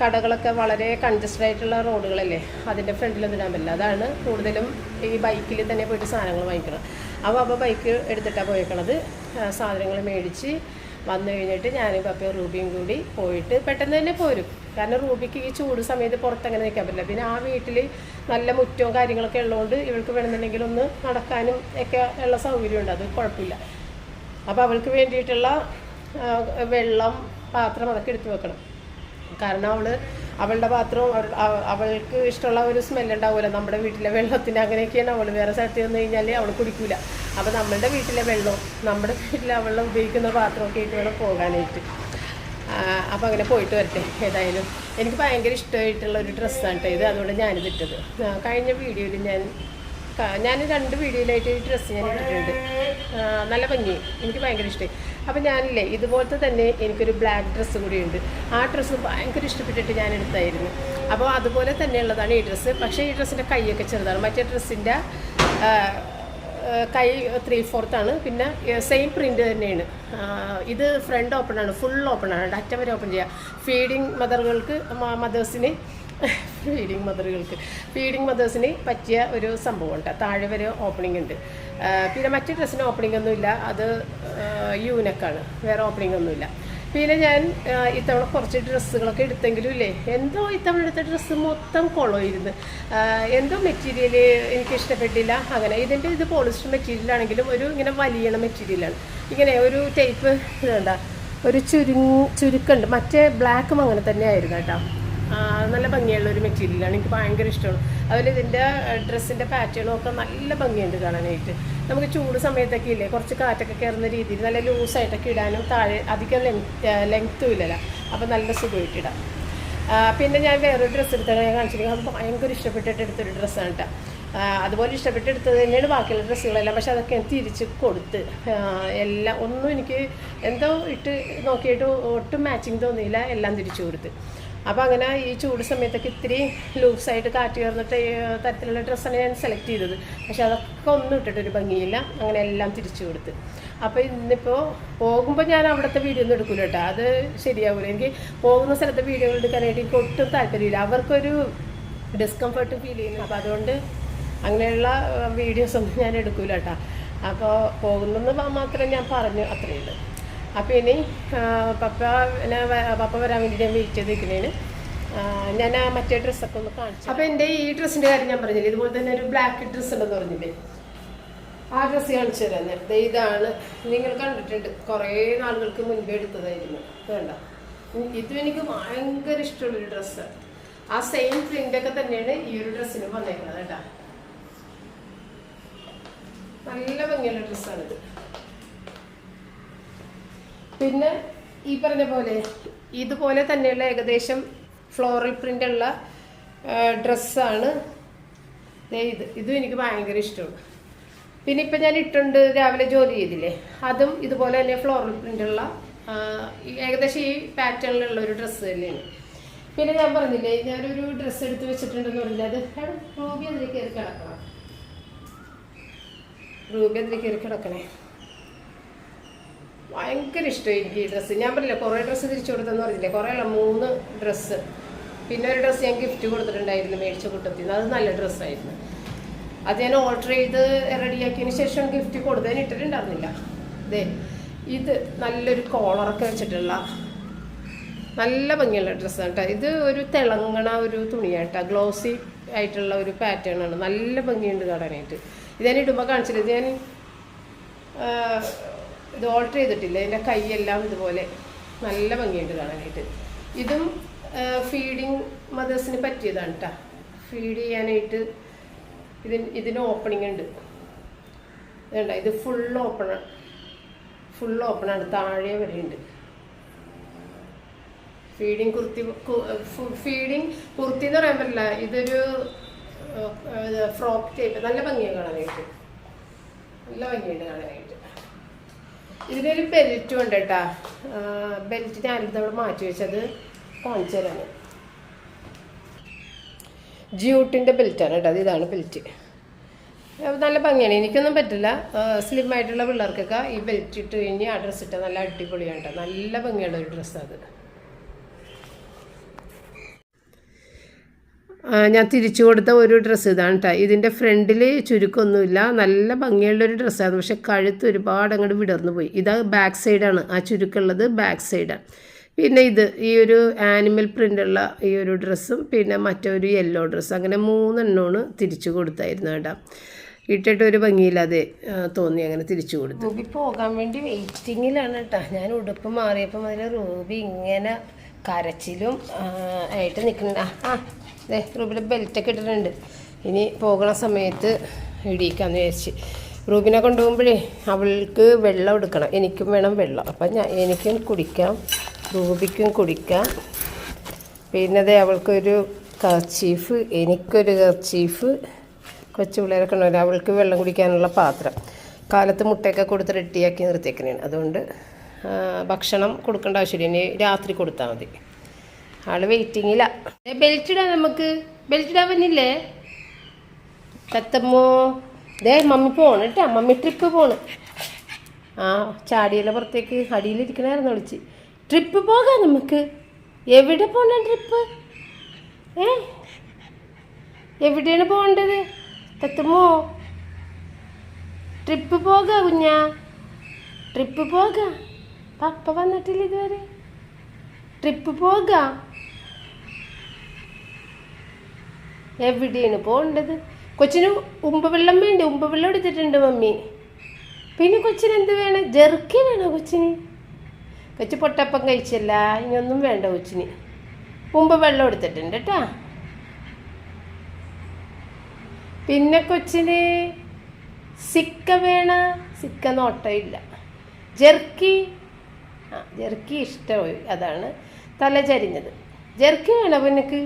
കടകളൊക്കെ വളരെ കൺജസ്റ്റഡ് ആയിട്ടുള്ള റോഡുകളല്ലേ? അതിന്റെ ഫ്രണ്ടിലൊന്നും ഇടാൻ പറ്റില്ല. അതാണ് കൂടുതലും ഈ ബൈക്കിൽ തന്നെ പോയിട്ട് സാധനങ്ങൾ വാങ്ങിക്കണം അപ്പോൾ അപ്പോൾ ബൈക്ക് എടുത്തിട്ടാണ് പോയേക്കണത്. സാധനങ്ങൾ മേടിച്ച് വന്നു കഴിഞ്ഞിട്ട് ഞാനും പപ്പയും റൂബിയും കൂടി പോയിട്ട് പെട്ടെന്ന് തന്നെ പോരും. കാരണം റൂബിക്ക് ഈ ചൂട് സമയത്ത് പുറത്തങ്ങനെ നിൽക്കാൻ പറ്റില്ല. പിന്നെ ആ വീട്ടിൽ നല്ല മുറ്റവും കാര്യങ്ങളൊക്കെ ഉള്ളതുകൊണ്ട് ഇവൾക്ക് വേണമെന്നുണ്ടെങ്കിൽ ഒന്ന് നടക്കാനും ഒക്കെ ഉള്ള സൗകര്യമുണ്ട്. അത് കുഴപ്പമില്ല. അപ്പോൾ അവൾക്ക് വേണ്ടിയിട്ടുള്ള വെള്ളം പാത്രം അതൊക്കെ എടുത്തു വെക്കണം. കാരണം അവൾ അവളുടെ പാത്രവും അവൾ- അവ- അവൾക്ക് ഇഷ്ടമുള്ള ഒരു സ്മെല്ല് ഉണ്ടാവില്ല നമ്മുടെ വീട്ടിലെ വെള്ളത്തിന് അങ്ങനെയൊക്കെയാണ് അവൾ വേറെ സ്ഥലത്ത് വന്നു കഴിഞ്ഞാൽ അവൾ കുടിക്കൂല. അപ്പോൾ നമ്മളുടെ വീട്ടിലെ വെള്ളവും നമ്മുടെ വീട്ടിൽ അവൾ ഉപയോഗിക്കുന്ന പാത്രമൊക്കെ ആയിട്ട് വേണം പോകാനായിട്ട്. അപ്പോൾ അങ്ങനെ പോയിട്ട് വരട്ടെ. ഏതായാലും എനിക്ക് ഭയങ്കര ഇഷ്ടമായിട്ടുള്ള ഒരു ഡ്രസ്സാണ് ഇത്. അതുകൊണ്ട് ഞാനിത് ഇട്ടത്. കഴിഞ്ഞ വീഡിയോയിൽ ഞാൻ ഞാൻ രണ്ട് വീഡിയോയിലായിട്ട് ഈ ഡ്രസ്സ് ഞാൻ ഇട്ടിട്ടുണ്ട്. നല്ല ഭംഗി. എനിക്ക് ഭയങ്കര ഇഷ്ടമായി അപ്പം ഞാനില്ലേ ഇതുപോലത്തെ തന്നെ എനിക്കൊരു ബ്ലാക്ക് ഡ്രസ്സ് കൂടിയുണ്ട്. ആ ഡ്രസ്സ് ഭയങ്കര ഇഷ്ടപ്പെട്ടിട്ട് ഞാൻ എടുത്തായിരുന്നു. അപ്പോൾ അതുപോലെ തന്നെയുള്ളതാണ് ഈ ഡ്രസ്സ് പക്ഷേ ഈ ഡ്രസ്സിന്റെ കൈയൊക്കെ ചെറുതാണ്. മറ്റേ ഡ്രസ്സിന്റെ കൈ ത്രീ ഫോർത്താണ് പിന്നെ സെയിം പ്രിന്റ് തന്നെയാണ്. ഇത് ഫ്രണ്ട് ഓപ്പൺ ആണ്. ഫുൾ ഓപ്പൺ ആണ്. ഡാറ്റ വരെ ഓപ്പൺ ചെയ്യുക ഫീഡിങ് മദറുകൾക്ക് മദേഴ്സിന് ഫീഡിങ് മദറുകൾക്ക് ഫീഡിങ് മദേഴ്സിന് പറ്റിയ ഒരു സംഭവം ഉണ്ട് താഴെ വരെ ഓപ്പണിംഗ് ഉണ്ട്. പിന്നെ മറ്റു ഡ്രസ്സിന് ഓപ്പണിംഗ് ഒന്നുമില്ല അത് യൂനക്കാണ് വേറെ ഓപ്പണിംഗ് ഒന്നുമില്ല പിന്നെ ഞാൻ ഇത്തവണ കുറച്ച് ഡ്രസ്സുകളൊക്കെ എടുത്തെങ്കിലും ഇല്ലേ? എന്തോ ഇത്തവണ എടുത്ത ഡ്രസ്സ് മൊത്തം കൊളമായിരുന്നു എന്തോ മെറ്റീരിയൽ എനിക്ക് ഇഷ്ടപ്പെട്ടില്ല. അങ്ങനെ ഇതിന്റെ ഇത് പോളിസ്റ്റർ മെറ്റീരിയൽ ആണെങ്കിലും ഒരു ഇങ്ങനെ വലിയണ മെറ്റീരിയലാണ് ഇങ്ങനെ ഒരു ടൈപ്പ് ഇതുണ്ട ഒരു ചുരു ചുരുക്കുണ്ട്. മറ്റേ ബ്ലാക്കും അങ്ങനെ തന്നെ ആയിരുന്നു കേട്ടോ. നല്ല ഭംഗിയുള്ള ഒരു മെറ്റീരിയലാണ്. എനിക്ക് ഭയങ്കര ഇഷ്ടമാണ്. അതുപോലെ ഇതിന്റെ ഡ്രസ്സിന്റെ പാറ്റേണും ഒക്കെ നല്ല ഭംഗിയുണ്ട് കാണാനായിട്ട്. നമുക്ക് ചൂട് സമയത്തൊക്കെ ഇല്ലേ കുറച്ച് കാറ്റൊക്കെ കയറുന്ന രീതിയിൽ നല്ല ലൂസായിട്ടൊക്കെ ഇടാനും താഴെ അധികം ലെങ്ത് ലെങ്ത്തും ഇല്ലല്ലോ. അപ്പോൾ നല്ല സുഖമായിട്ട് ഇടാം. പിന്നെ ഞാൻ വേറൊരു ഡ്രസ്സ് എടുത്താണ് ഞാൻ കാണിച്ചിരിക്കുന്നത്. അത് ഭയങ്കര ഇഷ്ടപ്പെട്ടിട്ട് എടുത്തൊരു ഡ്രസ്സാണ് കേട്ടോ അതുപോലെ ഇഷ്ടപ്പെട്ട് എടുത്തത് തന്നെയാണ് ബാക്കിയുള്ള ഡ്രസ്സുകളെല്ലാം. പക്ഷെ അതൊക്കെ ഞാൻ തിരിച്ച് കൊടുത്ത് എല്ലാം ഒന്നും എനിക്ക് എന്തോ ഇട്ട് നോക്കിയിട്ട് ഒട്ടും മാച്ചിങ് തോന്നിയില്ല എല്ലാം തിരിച്ചു കൊടുത്ത്. അപ്പോൾ അങ്ങനെ ഈ ചൂട് സമയത്തൊക്കെ ഇത്തിരി ലൂസായിട്ട് കാറ്റ് കയറുന്നിട്ട് തരത്തിലുള്ള ഡ്രസ്സാണ് ഞാൻ സെലക്ട് ചെയ്തത്. പക്ഷെ അതൊക്കെ ഒന്നും ഇട്ടിട്ടൊരു ഭംഗിയില്ല. അങ്ങനെ എല്ലാം തിരിച്ചു കൊടുത്ത്. അപ്പോൾ ഇന്നിപ്പോൾ പോകുമ്പോൾ ഞാൻ അവിടുത്തെ വീഡിയോ ഒന്നും എടുക്കില്ല കേട്ടോ. അത് ശരിയാവില്ല എനിക്ക് പോകുന്ന സ്ഥലത്തെ വീഡിയോ എടുക്കാനായിട്ട് എനിക്ക് ഒട്ടും താല്പര്യമില്ല. അവർക്കൊരു ഡിസ്കംഫർട്ട് ഫീൽ ചെയ്യുന്നു. അപ്പോൾ അതുകൊണ്ട് അങ്ങനെയുള്ള വീഡിയോസ് ഒന്നും ഞാൻ എടുക്കില്ല കേട്ടോ. അപ്പോൾ പോകുന്നെന്ന് മാത്രം ഞാൻ പറഞ്ഞു. അത്രയേ ഉള്ളൂ. അപ്പോൾ ഇനി പപ്പ എന്നെ പപ്പ വരാൻ വേണ്ടി ഞാൻ വെയിറ്റ് ചെയ്ത് ഞാൻ ആ മറ്റേ ഡ്രസ്സൊക്കെ ഒന്ന് കാണിച്ചു അപ്പോൾ എന്റെ ഈ ഡ്രസ്സിന്റെ കാര്യം ഞാൻ പറഞ്ഞില്ലേ? ഇതുപോലെ തന്നെ ഒരു ബ്ലാക്ക് ഡ്രസ്സ് ഉണ്ടെന്ന് പറഞ്ഞില്ലേ? ആ ഡ്രസ്സ് കാണിച്ചു തരാം ഇതാണ്. നിങ്ങൾ കണ്ടിട്ടുണ്ട്. കുറേ നാളുകൾക്ക് മുൻപേ എടുത്തതായിരുന്നു. വേണ്ട. ഇതും എനിക്ക് ഭയങ്കര ഇഷ്ടമുള്ളൊരു ഡ്രസ്സ് ആ സെയിം പ്രിന്റൊക്കെ തന്നെയാണ് ഈ ഒരു ഡ്രസ്സിന് വന്നേക്കുന്നത് കേട്ടോ. നല്ല ഭംഗിയുള്ള ഡ്രസ്സാണിത് പിന്നെ ഈ പറഞ്ഞ പോലെ ഇതുപോലെ തന്നെയുള്ള ഏകദേശം ഫ്ലോറൽ പ്രിന്റുള്ള ഡ്രസ്സാണ് ഇത് ഇതും എനിക്ക് ഭയങ്കര ഇഷ്ടമാണ്. പിന്നെ ഇപ്പം ഞാൻ ഇട്ടുണ്ട് രാവിലെ ജോലി ചെയ്തില്ലേ അതും ഇതുപോലെ തന്നെ ഫ്ലോറൽ പ്രിന്റുള്ള ഏകദേശം ഈ പാറ്റേണിലുള്ള ഒരു ഡ്രസ്സ് തന്നെയാണ്. പിന്നെ ഞാൻ പറഞ്ഞില്ലേ ഞാനൊരു ഡ്രസ്സ് എടുത്ത് വെച്ചിട്ടുണ്ടെന്ന് പറഞ്ഞില്ല അത് റൂബി അതിലേക്ക് കയറി കിടക്കണം. റൂബി അതിലേക്ക് കയറി കിടക്കണേ. ഭയങ്കര ഇഷ്ടമായി എനിക്ക് ഈ ഡ്രസ്സ് ഞാൻ പറഞ്ഞില്ല കുറേ ഡ്രസ്സ് തിരിച്ചു കൊടുത്തെന്ന് പറഞ്ഞില്ലേ? കുറേ അല്ല മൂന്ന് ഡ്രസ്സ് പിന്നെ ഒരു ഡ്രസ്സ് ഞാൻ ഗിഫ്റ്റ് കൊടുത്തിട്ടുണ്ടായിരുന്നു മേടിച്ച കൂട്ടത്തിൽ അത് നല്ല ഡ്രസ്സായിരുന്നു അത് ഞാൻ ഓർഡർ ചെയ്ത് റെഡിയാക്കിയതിന് ശേഷം ഗിഫ്റ്റ് കൊടുത്തതിന് ഇട്ടിട്ടുണ്ടായിരുന്നില്ല. അതെ ഇത് നല്ലൊരു കോളറൊക്കെ വെച്ചിട്ടുള്ള നല്ല ഭംഗിയുള്ള ഡ്രസ്സാണ് കേട്ടോ. ഇത് ഒരു തിളങ്ങണ ഒരു തുണിയാണ് ഗ്ലോസി ആയിട്ടുള്ള ഒരു പാറ്റേൺ ആണ്. നല്ല ഭംഗിയുണ്ട് കാണാനായിട്ട്. ഇത് ഞാൻ ഇടുമ്പോൾ കാണിച്ചില്ല? ഇത് ഞാൻ ഇത് ഓൾട്ടർ ചെയ്തിട്ടില്ല. ഇതിന്റെ കൈയെല്ലാം ഇതുപോലെ നല്ല ഭംഗിയുണ്ട് കാണാനായിട്ട്. ഇതും ഫീഡിങ് മദേഴ്സിന് പറ്റിയതാണ് കേട്ടോ ഫീഡ് ചെയ്യാനായിട്ട് ഇതിന് ഇതിന് ഓപ്പണിംഗ് ഉണ്ട്. ഇതുണ്ട. ഇത് ഫുൾ ഓപ്പണാണ് ഫുൾ ഓപ്പണാണ് താഴെ വരെയുണ്ട് ഫീഡിങ് കുർത്തി ഫീഡിങ് കുർത്തി എന്ന് പറയാൻ പറ്റില്ല. ഇതൊരു ഫ്രോക്ക് ടൈപ്പ്. നല്ല ഭംഗിയാണ് കാണാനായിട്ട്. നല്ല ഭംഗിയുണ്ട് കാണാനായിട്ട്. ഇതിനൊരു ബെൽറ്റും ഉണ്ട് കേട്ടാ ബെൽറ്റ് ഞാനിത് അവിടെ മാറ്റി വെച്ചത് കാണിച്ചു തരാണ് ജ്യൂട്ടിന്റെ ബെൽറ്റാണ് കേട്ടോ ഇതാണ് ബെൽറ്റ് നല്ല ഭംഗിയാണ്. എനിക്കൊന്നും പറ്റില്ല. സ്ലിം ആയിട്ടുള്ള പിള്ളേർക്കൊക്കെ ഈ ബെൽറ്റ് ഇട്ട് കഴിഞ്ഞ് ആ ഡ്രസ്സ് ഇട്ട നല്ല അടിപൊളിയാണ് കേട്ടോ നല്ല ഭംഗിയുള്ള ഒരു ഡ്രസ്സ് അത്. ഞാൻ തിരിച്ചു കൊടുത്ത ഒരു ഡ്രസ്സ് ഇതാണ് കേട്ടോ ഇതിന്റെ ഫ്രണ്ടിൽ ചുരുക്കൊന്നുമില്ല. നല്ല ഭംഗിയുള്ള ഭംഗിയുള്ളൊരു ഡ്രസ്സാണ് പക്ഷേ കഴുത്ത് ഒരുപാട് അങ്ങോട്ട് വിടർന്നു പോയി. ഇത് ബാക്ക് സൈഡാണ് ആ ചുരുക്കുള്ളത് ബാക്ക് സൈഡാണ് പിന്നെ ഇത് ഈ ഒരു ആനിമൽ പ്രിന്റുള്ള ഈ ഒരു ഡ്രസ്സും പിന്നെ മറ്റൊരു യെല്ലോ ഡ്രസ്സ് അങ്ങനെ മൂന്നെണ്ണമാണ് തിരിച്ചു കൊടുത്തായിരുന്നു കേട്ടോ. ഇട്ടിട്ട് ഒരു ഭംഗിയില്ലാതെ തോന്നി അങ്ങനെ തിരിച്ചു കൊടുത്തു. റൂബി പോകാൻ വേണ്ടി വെയിറ്റിങ്ങിലാണ് കേട്ടോ ഞാൻ ഉടുപ്പ് മാറിയപ്പോൾ അതിൽ റൂബി ഇങ്ങനെ കരച്ചിലും ആയിട്ട് നിൽക്കുന്നുണ്ട്. ആ ദേ റൂബിയുടെ ബെൽറ്റൊക്കെ ഇട്ടിട്ടുണ്ട്. ഇനി പോകുന്ന സമയത്ത് ഇടിക്കാന്ന് വിചാരിച്ച്. റൂബിനെ കൊണ്ടുപോകുമ്പോഴേ അവൾക്ക് വെള്ളം എടുക്കണം. എനിക്കും വേണം വെള്ളം. അപ്പം ഞാൻ എനിക്കും കുടിക്കാം. റൂബിക്കും കുടിക്കാം. പിന്നെ അതെ അവൾക്കൊരു കർച്ചീഫ് എനിക്കൊരു കർച്ചീഫ്. കൊച്ചു പിള്ളേരൊക്കെ ഉണ്ടാവില്ല അവൾക്ക് വെള്ളം കുടിക്കാനുള്ള പാത്രം. കാലത്ത് മുട്ടയൊക്കെ കൊടുത്ത് റെഡിയാക്കി നിർത്തിയേക്കണേണ് അതുകൊണ്ട് ഭക്ഷണം കൊടുക്കേണ്ട ആവശ്യമില്ല. ഇനി രാത്രി കൊടുത്താൽ മതി. ആൾ വെയിറ്റിങ്ങില്ല ബെൽറ്റ് ഇടാൻ നമുക്ക്. ബെൽറ്റ് ഇടാൻ പറ്റില്ലേ തത്തമ്മോ. ദേ മമ്മി പോണ് കേട്ടോ മമ്മി ട്രിപ്പ് പോണ്. ആ ചാടിയല്ല പുറത്തേക്ക് അടിയിലിരിക്കണായിരുന്നു വിളിച്ച്. ട്രിപ്പ് പോകാം നമുക്ക്. എവിടെ പോണ ട്രിപ്പ് ഏ? എവിടെയാണ് പോകേണ്ടത്? തത്തമ്മോ. ട്രിപ്പ് പോകാം കുഞ്ഞാ. ട്രിപ്പ് പോകാം. പപ്പ വന്നിട്ടില്ല ഇതുവരെ? ട്രിപ്പ് പോക? എവിടെയാണ് പോകേണ്ടത്? കൊച്ചിന് ഉമ്പ വെള്ളം വേണ്ടേ? ഉമ്പ വെള്ളം എടുത്തിട്ടുണ്ട് മമ്മി. പിന്നെ കൊച്ചിന് എന്ത് വേണം? ജെർക്കി വേണോ കൊച്ചിന്? കൊച്ചു പൊട്ടപ്പം കഴിച്ചല്ല. ഇനിയൊന്നും വേണ്ട കൊച്ചിന്. ഉമ്പ വെള്ളം എടുത്തിട്ടുണ്ട് കേട്ടാ പിന്നെ കൊച്ചിന് സിക്ക വേണ? സിക്ക നോട്ടമില്ല ജെർക്കി ജെർക്കി ഇഷ്ടമായി അതാണ് തല ചരിഞ്ഞത് ജെർക്കി വേണോ പിന്നക്ക്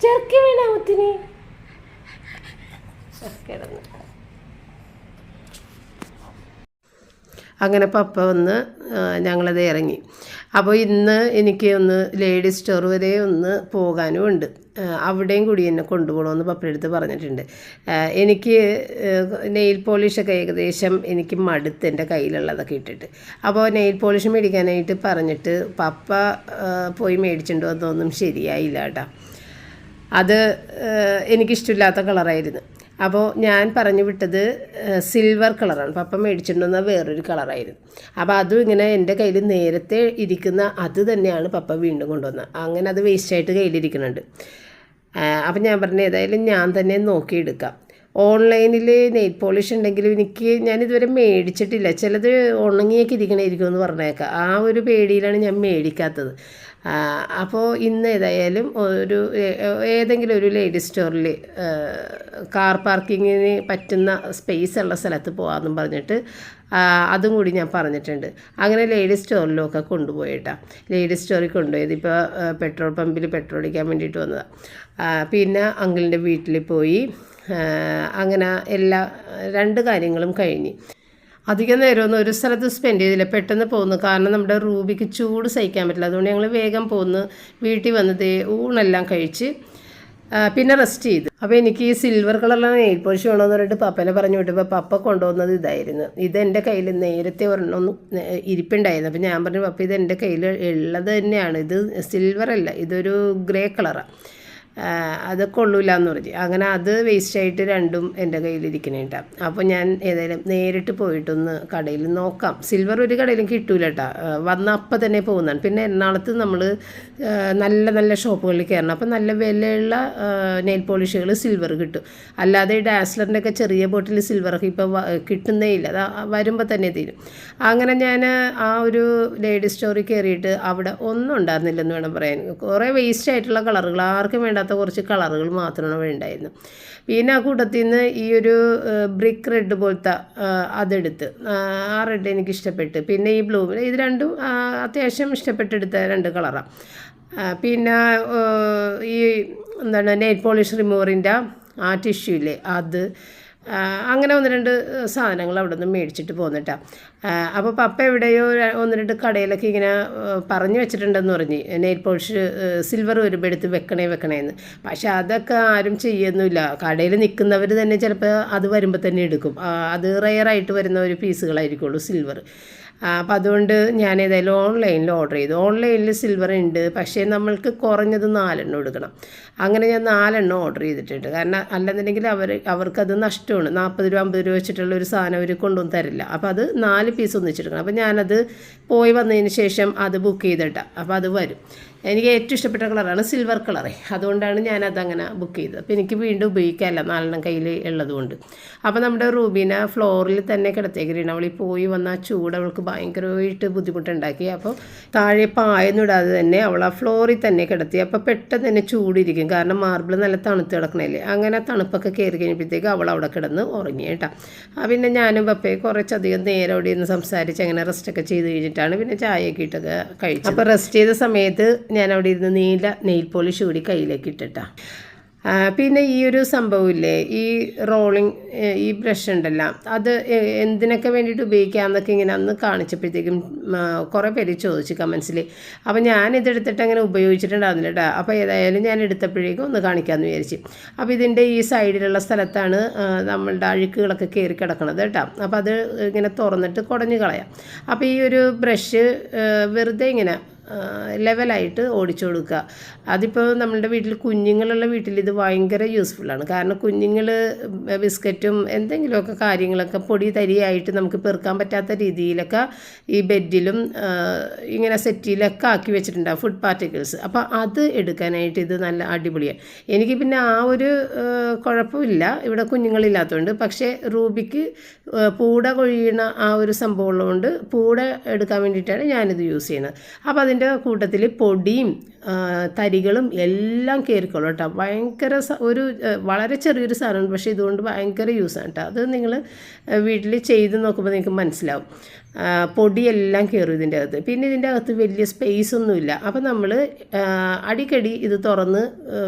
ജെർക്കി വേണോ മുത്തിന്? കിടന്നു അങ്ങനെ പപ്പ വന്ന് ഞങ്ങളത് ഇറങ്ങി. അപ്പോൾ ഇന്ന് എനിക്ക് ഒന്ന് ലേഡീസ് സ്റ്റോർ വരെ ഒന്ന് പോകാനും ഉണ്ട്. അവിടെയും കൂടി എന്നെ കൊണ്ടുപോകണമെന്ന് പപ്പയെടുത്ത് പറഞ്ഞിട്ടുണ്ട്. എനിക്ക് നെയിൽ പോളിഷൊക്കെ ഏകദേശം എനിക്ക് മടുത്ത് എന്റെ കയ്യിലുള്ളതൊക്കെ ഇട്ടിട്ട്. അപ്പോൾ നെയിൽ പോളിഷ് മേടിക്കാനായിട്ട് പറഞ്ഞിട്ട് പപ്പ പോയി മേടിച്ചിട്ട് വന്നതൊന്നും ശരിയായില്ല കേട്ടോ. അത് എനിക്കിഷ്ടമില്ലാത്ത കളറായിരുന്നു. അപ്പോൾ ഞാൻ പറഞ്ഞു വിട്ടത് സിൽവർ കളറാണ് പപ്പ മേടിച്ചിട്ടുണ്ടെന്ന വേറൊരു കളറായിരുന്നു അപ്പോൾ അതും ഇങ്ങനെ എന്റെ കയ്യിൽ നേരത്തെ ഇരിക്കുന്ന അത് തന്നെയാണ് പപ്പ വീണ്ടും കൊണ്ടുവന്നത്. അങ്ങനെ അത് വേസ്റ്റായിട്ട് കയ്യിലിരിക്കുന്നുണ്ട് അപ്പോൾ ഞാൻ പറഞ്ഞു ഏതായാലും ഞാൻ തന്നെ നോക്കിയെടുക്കാം ഓൺലൈനിൽ നെയിൽ പോളിഷ് ഉണ്ടെങ്കിൽ എനിക്ക് ഞാനിതുവരെ മേടിച്ചിട്ടില്ല. ചിലത് ഉണങ്ങിയൊക്കെ ഇരിക്കണമായിരിക്കും എന്ന് പറഞ്ഞേക്കാം. ആ ഒരു പേടിയിലാണ് ഞാൻ മേടിക്കാത്തത്. അപ്പോൾ ഇന്ന് ഏതായാലും ഒരു ഏതെങ്കിലും ഒരു ലേഡീസ് സ്റ്റോറിൽ കാർ പാർക്കിങ്ങിന് പറ്റുന്ന സ്പേസ് ഉള്ള സ്ഥലത്ത് പോകാമെന്നും പറഞ്ഞിട്ട് അതും കൂടി ഞാൻ പറഞ്ഞിട്ടുണ്ട്. അങ്ങനെ ലേഡീസ് സ്റ്റോറിലൊക്കെ കൊണ്ടുപോയിട്ടാ. ലേഡീസ് സ്റ്റോറിൽ കൊണ്ടുപോയത് ഇപ്പോൾ പെട്രോൾ പമ്പിൽ പെട്രോൾ അടിക്കാൻ വേണ്ടിയിട്ട് വന്നതാണ് പിന്നെ അങ്കിളിന്റെ വീട്ടിൽ പോയി അങ്ങനെ എല്ലാ രണ്ട് കാര്യങ്ങളും കഴിഞ്ഞ്. അധികം നേരമൊന്നും ഒരു സ്ഥലത്ത് സ്പെൻഡ് ചെയ്തില്ല. പെട്ടെന്ന് പോകുന്നു കാരണം നമ്മുടെ റൂബിക്ക് ചൂട് സഹിക്കാൻ പറ്റില്ല. അതുകൊണ്ട് ഞങ്ങൾ വേഗം പോന്ന്. വീട്ടിൽ വന്നത് ഊണെല്ലാം കഴിച്ച് പിന്നെ റെസ്റ്റ് ചെയ്തു. അപ്പോൾ എനിക്ക് ഈ സിൽവർ കളറിലെ നെയിൽ പോളിഷ് വേണമെന്ന് പറഞ്ഞിട്ട് പപ്പനെ പറഞ്ഞു വിട്ടപ്പോൾ പപ്പ കൊണ്ടുവന്നത് ഇതായിരുന്നു. ഇത് എന്റെ കയ്യിൽ നേരത്തെ ഒരെണ്ണം ഇരിപ്പുണ്ടായിരുന്നു. അപ്പോൾ ഞാൻ പറഞ്ഞു പപ്പ ഇത് എന്റെ കയ്യിൽ ഉള്ളത് തന്നെയാണ്. ഇത് സിൽവർ അല്ല. ഇതൊരു ഗ്രേ കളറാണ് അത് കൊള്ളൂല എന്ന് പറഞ്ഞു. അങ്ങനെ അത് വേസ്റ്റ് ആയിട്ട് രണ്ടും എന്റെ കയ്യിലിരിക്കണേട്ടാ. അപ്പോൾ ഞാൻ ഏതായാലും നേരിട്ട് പോയിട്ടൊന്ന് കടയിൽ നോക്കാം. സിൽവർ ഒരു കടയിലും കിട്ടൂല കേട്ടോ വന്ന അപ്പം തന്നെ പോകുന്നതാണ്. പിന്നെ എറണാകുളത്ത് നമ്മൾ നല്ല നല്ല ഷോപ്പുകളിൽ കയറണം. അപ്പോൾ നല്ല വിലയുള്ള നെയിൽ പോളിഷുകൾ സിൽവർ കിട്ടും. അല്ലാതെ ഈ ഒക്കെ ചെറിയ ബോട്ടിൽ സിൽവറൊക്കെ ഇപ്പോൾ കിട്ടുന്നേ ഇല്ല അത് വരുമ്പോൾ തന്നെ തീരും. അങ്ങനെ ഞാൻ ആ ഒരു ലേഡീസ് സ്റ്റോറിൽ കയറിയിട്ട് അവിടെ ഒന്നും ഉണ്ടായിരുന്നില്ലെന്ന് വേണം പറയാൻ. കുറേ വേസ്റ്റ് ആയിട്ടുള്ള കളറുകൾ ആർക്കും വേണ്ടാത്ത കുറച്ച് കളറുകൾ മാത്രമാണ് അവിടെ പിന്നെ ആ കൂട്ടത്തിൽ നിന്ന് ഈ ഒരു ബ്രിക്ക് റെഡ് പോലത്തെ അതെടുത്ത് ആ, റെഡ് എനിക്ക് ഇഷ്ടപ്പെട്ട് പിന്നെ ഈ ബ്ലൂ ഇത് രണ്ടും അത്യാവശ്യം ഇഷ്ടപ്പെട്ടെടുത്ത രണ്ട് കളറാണ് പിന്നെ ഈ എന്താണ് നെയിൽ പോളിഷ് റിമൂവറിന്റെ ആ ടിഷ്യൂ ഇല്ലേ അത് അങ്ങനെ ഒന്ന് രണ്ട് സാധനങ്ങൾ അവിടെ നിന്ന് മേടിച്ചിട്ട് പോന്നിട്ടാണ് അപ്പോൾ പപ്പ എവിടെയോ ഒന്ന് രണ്ട് കടയിലൊക്കെ ഇങ്ങനെ പറഞ്ഞു വെച്ചിട്ടുണ്ടെന്ന് പറഞ്ഞ്. നെയിൽ പോളിഷ് സിൽവർ വരുമ്പോൾ എടുത്ത് വെക്കണേ വെക്കണേന്ന്. പക്ഷേ അതൊക്കെ ആരും ചെയ്യുന്നില്ല കടയിൽ നിൽക്കുന്നവർ തന്നെ ചിലപ്പോൾ അത് വരുമ്പോൾ തന്നെ എടുക്കും. അത് റയറായിട്ട് വരുന്ന ഒരു പീസുകളായിരിക്കുള്ളൂ സിൽവർ. അപ്പം അതുകൊണ്ട് ഞാൻ ഏതായാലും ഓൺലൈനിൽ ഓർഡർ ചെയ്തു. ഓൺലൈനിൽ സിൽവർ ഉണ്ട്. പക്ഷേ നമ്മൾക്ക് കുറഞ്ഞത് നാലെണ്ണം എടുക്കണം. അങ്ങനെ ഞാൻ നാലെണ്ണം ഓർഡർ ചെയ്തിട്ടുണ്ട്. കാരണം അല്ലെന്നുണ്ടെങ്കിൽ അവർ അവർക്കത് നഷ്ടമാണ്. നാൽപ്പത് രൂപ അമ്പത് രൂപ വെച്ചിട്ടുള്ള ഒരു സാധനം അവർ കൊണ്ടുവന്ന് തരില്ല. അപ്പോൾ അത് നാല് പീസ് ഒന്നിച്ചെടുക്കണം അപ്പോൾ ഞാനത് പോയി വന്നതിന് ശേഷം അത് ബുക്ക് ചെയ്തിട്ടാണ് അപ്പോൾ അത് വരും. എനിക്ക് ഏറ്റവും ഇഷ്ടപ്പെട്ട കളറാണ് സിൽവർ കളറേ അതുകൊണ്ടാണ് ഞാൻ അങ്ങനെ ബുക്ക് ചെയ്തത്. അപ്പോൾ എനിക്ക് വീണ്ടും ഉപയോഗിക്കാമല്ല നാലെണ്ണം കയ്യിൽ ഉള്ളതുകൊണ്ട് അപ്പോൾ നമ്മുടെ റൂബീന ഫ്ലോറിൽ തന്നെ കിടത്തേക്കിരുന്നു അവൾ പോയി വന്ന ചൂട് അവൾക്ക് ഭയങ്കരമായിട്ട് ബുദ്ധിമുട്ടുണ്ടാക്കി. അപ്പോൾ താഴെ ഇടാതെ തന്നെ അവൾ ആ ഫ്ലോറിൽ തന്നെ കിടത്തി. അപ്പോൾ പെട്ടെന്ന് തന്നെ ചൂടിരിക്കും. കാരണം മാർബിൾ നല്ല തണുത്ത് കിടക്കണല്ലേ അങ്ങനെ തണുപ്പൊക്കെ കയറി കഴിഞ്ഞപ്പോഴത്തേക്ക് അവൾ അവിടെ കിടന്ന് ഉറങ്ങി കേട്ടോ. ആ പിന്നെ ഞാനും പപ്പയെ കുറച്ചധികം നേരം അവിടെ ഇരുന്ന് സംസാരിച്ച് അങ്ങനെ റെസ്റ്റൊക്കെ ചെയ്ത് കഴിഞ്ഞിട്ടാണ് പിന്നെ ചായയൊക്കെ ഇട്ടൊക്കെ കഴിച്ചത്. അപ്പോൾ റെസ്റ്റ് ചെയ്ത സമയത്ത് ഞാൻ അവിടെ ഇരുന്ന് നീല നെയിൽ പോളിഷ് കൂടി കയ്യിലേക്ക് ഇട്ടിട്ടാ പിന്നെ ഈ ഒരു സംഭവമില്ലേ ഈ റോളിങ് ഈ ബ്രഷ് ഉണ്ടല്ലോ അത് എന്തിനൊക്കെ വേണ്ടിയിട്ട് ഉപയോഗിക്കാമെന്നൊക്കെ ഇങ്ങനെ അന്ന് കാണിച്ചപ്പോഴത്തേക്കും കുറേ പേര് ചോദിച്ചു കമൻസിൽ. അപ്പോൾ ഞാൻ ഇതെടുത്തിട്ട് അങ്ങനെ ഉപയോഗിച്ചിട്ടുണ്ടായിരുന്നില്ല കേട്ടോ അപ്പോൾ ഏതായാലും ഞാൻ എടുത്തപ്പോഴേക്കും ഒന്ന് കാണിക്കാമെന്ന് വിചാരിച്ചു. അപ്പോൾ ഇതിന്റെ ഈ സൈഡിലുള്ള സ്ഥലത്താണ് നമ്മളുടെ അഴുക്കുകളൊക്കെ കയറി കിടക്കണത് കേട്ടോ അപ്പോൾ അത് ഇങ്ങനെ തുറന്നിട്ട് കുടഞ്ഞു കളയാം. അപ്പോൾ ഈ ഒരു ബ്രഷ് വെറുതെ ഇങ്ങനെ ലെവലായിട്ട് ഓടിച്ചു കൊടുക്കുക അതിപ്പോൾ നമ്മളുടെ വീട്ടിൽ കുഞ്ഞുങ്ങളുള്ള വീട്ടിൽ ഇത് ഭയങ്കര യൂസ്ഫുള്ളാണ് കാരണം കുഞ്ഞുങ്ങൾ ബിസ്ക്കറ്റും എന്തെങ്കിലുമൊക്കെ കാര്യങ്ങളൊക്കെ പൊടി തരിയായിട്ട് നമുക്ക് പെറുക്കാൻ പറ്റാത്ത രീതിയിലൊക്കെ ഈ ബെഡിലും ഇങ്ങനെ സെറ്റിലൊക്കെ ആക്കി വെച്ചിട്ടുണ്ടാകും ഫുഡ് പാർട്ടിക്കിൾസ് അപ്പോൾ അത് എടുക്കാനായിട്ട് ഇത് നല്ല അടിപൊളിയാണ് എനിക്ക് പിന്നെ ആ ഒരു കുഴപ്പമില്ല. ഇവിടെ കുഞ്ഞുങ്ങളില്ലാത്തതുകൊണ്ട് പക്ഷേ റൂബിക്ക് പൂട കൊഴിയണ ആ ഒരു സംഭവം ഉള്ളതുകൊണ്ട് പൂട എടുക്കാൻ വേണ്ടിയിട്ടാണ് ഞാനിത് യൂസ് ചെയ്യുന്നത് അപ്പോൾ അതിന്റെ കൂട്ടത്തിൽ പൊടിയും തരികളും എല്ലാം കയറിക്കോളും കേട്ടോ. ഭയങ്കര ഒരു വളരെ ചെറിയൊരു സാധനമാണ് പക്ഷേ ഇതുകൊണ്ട് ഭയങ്കര യൂസാണ് കേട്ടോ. അത് നിങ്ങൾ വീട്ടിൽ ചെയ്ത് നോക്കുമ്പോൾ നിങ്ങൾക്ക് മനസ്സിലാവും. പൊടിയെല്ലാം കയറും ഇതിന്റെ അകത്ത്. പിന്നെ ഇതിന്റെ അകത്ത് വലിയ സ്പേസ് ഒന്നുമില്ല. അപ്പോൾ നമ്മൾ അടിക്കടി ഇത് തുറന്ന്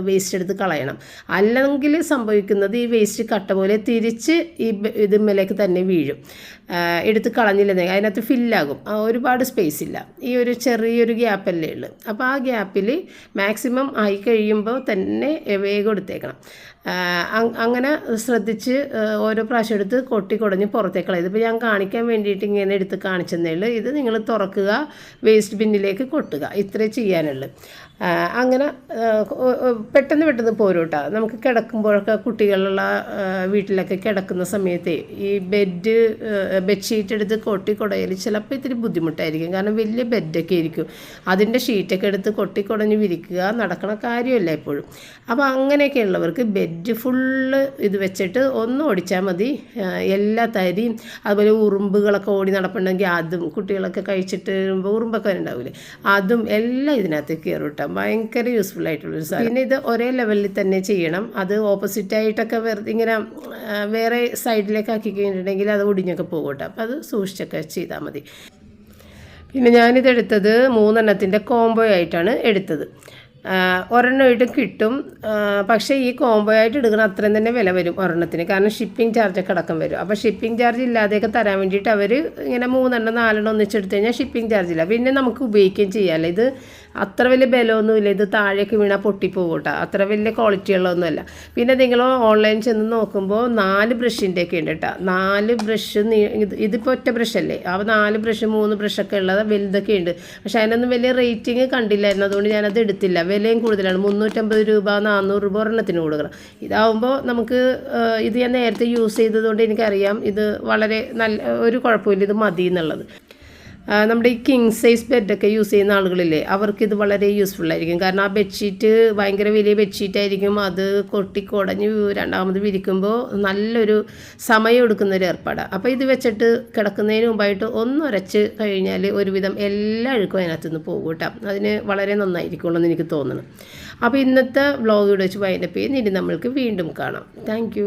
വേസ്റ്റ് എടുത്ത് കളയണം. അല്ലെങ്കിൽ സംഭവിക്കുന്നത് ഈ വേസ്റ്റ് കട്ട പോലെ തിരിച്ച് ഈ ഇതിമ്മലേക്ക് തന്നെ വീഴും. എടുത്ത് കളഞ്ഞില്ലെന്നെങ്കിൽ അതിനകത്ത് ഫില്ലാകും ഒരുപാട് സ്പേസ് ഇല്ല. ഈ ഒരു ചെറിയൊരു ഗ്യാപ്പല്ലേ ഉള്ളൂ. അപ്പോൾ ആ ഗ്യാപ്പിൽ മാക്സിമം ആയി കഴിയുമ്പോൾ തന്നെ വേഗം എടുത്തേക്കണം. അങ്ങനെ ശ്രദ്ധിച്ച് ഓരോ പ്രാവശ്യം എടുത്ത് കൊട്ടി കുടഞ്ഞ് പുറത്തേക്ക് കളയും. ഇതിപ്പോൾ ഞാൻ കാണിക്കാൻ വേണ്ടിയിട്ട് ഇങ്ങനെ എടുത്ത് കാണിച്ചെന്നേ ഉള്ളൂ. ഇത് നിങ്ങൾ തുറക്കുക വേസ്റ്റ് ബിന്നിലേക്ക് കൊട്ടുക. ഇത്രേ ചെയ്യാനുള്ളൂ. അങ്ങനെ പെട്ടെന്ന് പെട്ടെന്ന് പോരും കേട്ടോ നമുക്ക് കിടക്കുമ്പോഴൊക്കെ കുട്ടികളുള്ള വീട്ടിലൊക്കെ കിടക്കുന്ന സമയത്ത് ഈ ബെഡ് ബെഡ്ഷീറ്റ് എടുത്ത് കൊട്ടി കുടയൽ ചിലപ്പോൾ ഇത്തിരി ബുദ്ധിമുട്ടായിരിക്കും. കാരണം വലിയ ബെഡൊക്കെ ആയിരിക്കും. അതിന്റെ ഷീറ്റൊക്കെ എടുത്ത് കൊട്ടി കുടഞ്ഞ് വിരിക്കുക നടക്കണ കാര്യമല്ല എപ്പോഴും. അപ്പോൾ അങ്ങനെയൊക്കെ ഉള്ളവർക്ക് ബെഡ് ഫുള്ള് ഇത് വെച്ചിട്ട് ഒന്ന് ഓടിച്ചാൽ മതി. എല്ലാ തരിയും അതുപോലെ ഉറുമ്പുകളൊക്കെ ഓടി നടപ്പുണ്ടെങ്കിൽ അതും കുട്ടികളൊക്കെ കഴിച്ചിട്ട് ഉറുമ്പൊക്കെ ഉണ്ടാവില്ലേ അതും എല്ലാം ഇതിനകത്ത് കയറും കേട്ടോ ഭയങ്കര യൂസ്ഫുൾ ആയിട്ടുള്ളൊരു സാധനം. പിന്നെ ഇത് ഒരേ ലെവലിൽ തന്നെ ചെയ്യണം. അത് ഓപ്പോസിറ്റ് ആയിട്ടൊക്കെ വെറുതെ ഇങ്ങനെ വേറെ സൈഡിലേക്ക് ആക്കി കഴിഞ്ഞിട്ടുണ്ടെങ്കിൽ അത് ഒടിഞ്ഞൊക്കെ പോകും കേട്ടോ അപ്പോൾ അത് സൂക്ഷിച്ചൊക്കെ ചെയ്താൽ മതി. പിന്നെ ഞാനിത് എടുത്തത് മൂന്നെണ്ണത്തിന്റെ കോംബോ ആയിട്ടാണ് എടുത്തത്. ഒരെണ്ണം ഒരെണ്ണമായിട്ട് കിട്ടും. പക്ഷേ ഈ കോംബോ ആയിട്ട് എടുക്കുന്ന അത്രയും തന്നെ വില വരും ഒരെണ്ണത്തിന്. കാരണം ഷിപ്പിംഗ് ചാർജൊക്കെ അടക്കം വരും. അപ്പോൾ ഷിപ്പിംഗ് ചാർജ് ഇല്ലാതെയൊക്കെ തരാൻ വേണ്ടിയിട്ട് അവർ ഇങ്ങനെ മൂന്നെണ്ണം നാലെണ്ണം ഒന്നിച്ചെടുത്ത് കഴിഞ്ഞാൽ ഷിപ്പിംഗ് ചാർജ് ഇല്ല. പിന്നെ നമുക്ക് ഉപയോഗിക്കുകയും ചെയ്യാമല്ലോ ഇത് അത്ര വലിയ ബലമൊന്നുമില്ല. ഇത് താഴേക്ക് വീണാൽ പൊട്ടിപ്പോകും കേട്ടോ അത്ര വലിയ ക്വാളിറ്റി ഉള്ളതൊന്നുമല്ല പിന്നെ നിങ്ങൾ ഓൺലൈൻ ചെന്ന് നോക്കുമ്പോൾ നാല് ബ്രഷിന്റെ ഒക്കെ ഉണ്ട് കേട്ടോ. നാല് ബ്രഷ് ഇത് ഇതിപ്പോൾ ഒറ്റ ബ്രഷല്ലേ? അപ്പോൾ നാല് ബ്രഷ് മൂന്ന് ബ്രഷൊക്കെ ഉള്ളത് വലുതൊക്കെ ഉണ്ട്. പക്ഷെ അതിനൊന്നും വലിയ റേറ്റിംഗ് കണ്ടില്ലായിരുന്നു. അതുകൊണ്ട് ഞാനത് എടുത്തില്ല. വിലയും കൂടുതലാണ്. മുന്നൂറ്റമ്പത് രൂപ നാനൂറ് രൂപ ഒരെണ്ണത്തിന് കൊടുക്കണം. ഇതാവുമ്പോൾ നമുക്ക് ഇത് ഞാൻ നേരത്തെ യൂസ് ചെയ്തതുകൊണ്ട് എനിക്കറിയാം ഇത് വളരെ നല്ല ഒരു കുഴപ്പമില്ല. ഇത് മതി എന്നുള്ളത് നമ്മുടെ ഈ കിങ് സൈസ് ബെഡൊക്കെ യൂസ് ചെയ്യുന്ന ആളുകളില്ലേ അവർക്ക് ഇത് വളരെ യൂസ്ഫുൾ ആയിരിക്കും. കാരണം ആ ബെഡ്ഷീറ്റ് ഭയങ്കര വലിയ ബെഡ്ഷീറ്റ് ആയിരിക്കും. അത് കൊട്ടിക്കൊടഞ്ഞ് രണ്ടാമത് വിരിക്കുമ്പോൾ നല്ലൊരു സമയം എടുക്കുന്ന ഒരു ഏർപ്പാടാണ് അപ്പോൾ ഇത് വെച്ചിട്ട് കിടക്കുന്നതിന് മുമ്പായിട്ട് ഒന്നുരച്ച് കഴിഞ്ഞാൽ ഒരുവിധം എല്ലാ അഴുക്കും അതിനകത്ത് നിന്ന് പോകും കേട്ടോ. അതിന് വളരെ നന്നായിരിക്കുള്ളൂ എന്ന് എനിക്ക് തോന്നുന്നു അപ്പോൾ ഇന്നത്തെ വ്ളോഗ് ഇവിടെ വെച്ച് വൈൻഡപ്പ് ചെയ്യുന്ന ഇനി നമ്മൾക്ക് വീണ്ടും കാണാം. താങ്ക്